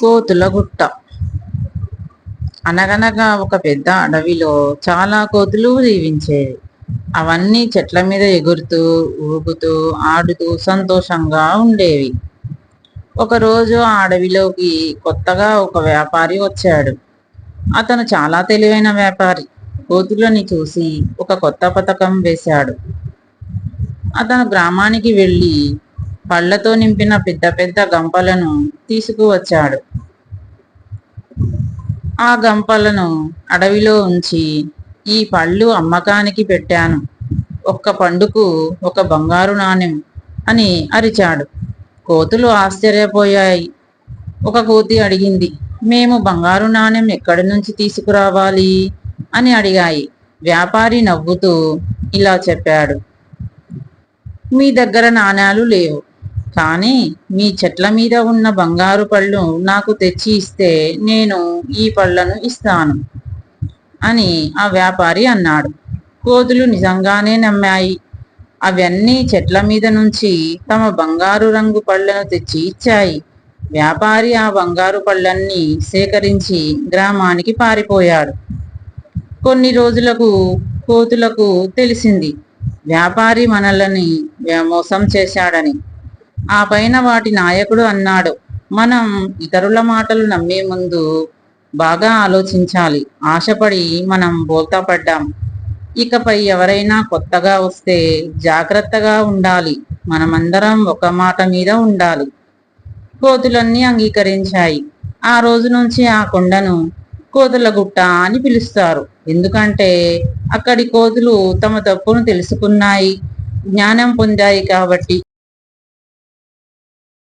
కోతుల గుట్ట. అనగనగా ఒక పెద్ద అడవిలో చాలా కోతులు జీవించేవి. అవన్నీ చెట్ల మీద ఎగురుతూ ఊగుతూ ఆడుతూ సంతోషంగా ఉండేవి. ఒకరోజు ఆ అడవిలోకి కొత్తగా ఒక వ్యాపారి వచ్చాడు. అతను చాలా తెలివైన వ్యాపారి. కోతులని చూసి ఒక కొత్త పథకం వేశాడు. అతను గ్రామానికి వెళ్ళి పళ్ళతో నింపిన పెద్ద పెద్ద గంపలను తీసుకువచ్చాడు. ఆ గంపలను అడవిలో ఉంచి ఈ పళ్ళు అమ్మకానికి పెట్టాను. ఒక్క పండుకు ఒక బంగారు నాణెం అని అరిచాడు. కోతులు ఆశ్చర్యపోయాయి. ఒక కోతి అడిగింది మేము బంగారు నాణెం ఎక్కడి నుంచి తీసుకురావాలి? అని అడిగాయి. వ్యాపారి నవ్వుతూ ఇలా చెప్పాడు మీ దగ్గర నాణ్యాలు లేవు. కానీ మీ చెట్ల మీద ఉన్న బంగారు పళ్ళు నాకు తెచ్చి ఇస్తే నేను ఈ పళ్ళను ఇస్తాను అని ఆ వ్యాపారి అన్నాడు. కోతులు నిజంగానే నమ్మాయి. అవన్నీ చెట్ల మీద నుంచి తమ బంగారు రంగు పళ్ళను తెచ్చి ఇచ్చాయి. వ్యాపారి ఆ బంగారు పళ్ళన్నీ సేకరించి గ్రామానికి పారిపోయాడు. కొన్ని రోజులకు కోతులకు తెలిసింది. వ్యాపారి మనలని మోసం చేశాడని. ఆ పైన వాటి నాయకుడు అన్నాడు. మనం ఇతరుల మాటలు నమ్మే ముందు బాగా ఆలోచించాలి. ఆశపడి మనం బోల్తా పడ్డాం. ఇకపై ఎవరైనా కొత్తగా వస్తే జాగ్రత్తగా ఉండాలి. మనమందరం ఒక మాట మీద ఉండాలి. కోతులన్నీ అంగీకరించాయి. ఆ రోజు నుంచి ఆ కొండను కోతుల గుట్ట అని పిలుస్తారు. ఎందుకంటే అక్కడి కోతులు తమ తప్పును తెలుసుకున్నాయి. జ్ఞానం పొందాయి కాబట్టి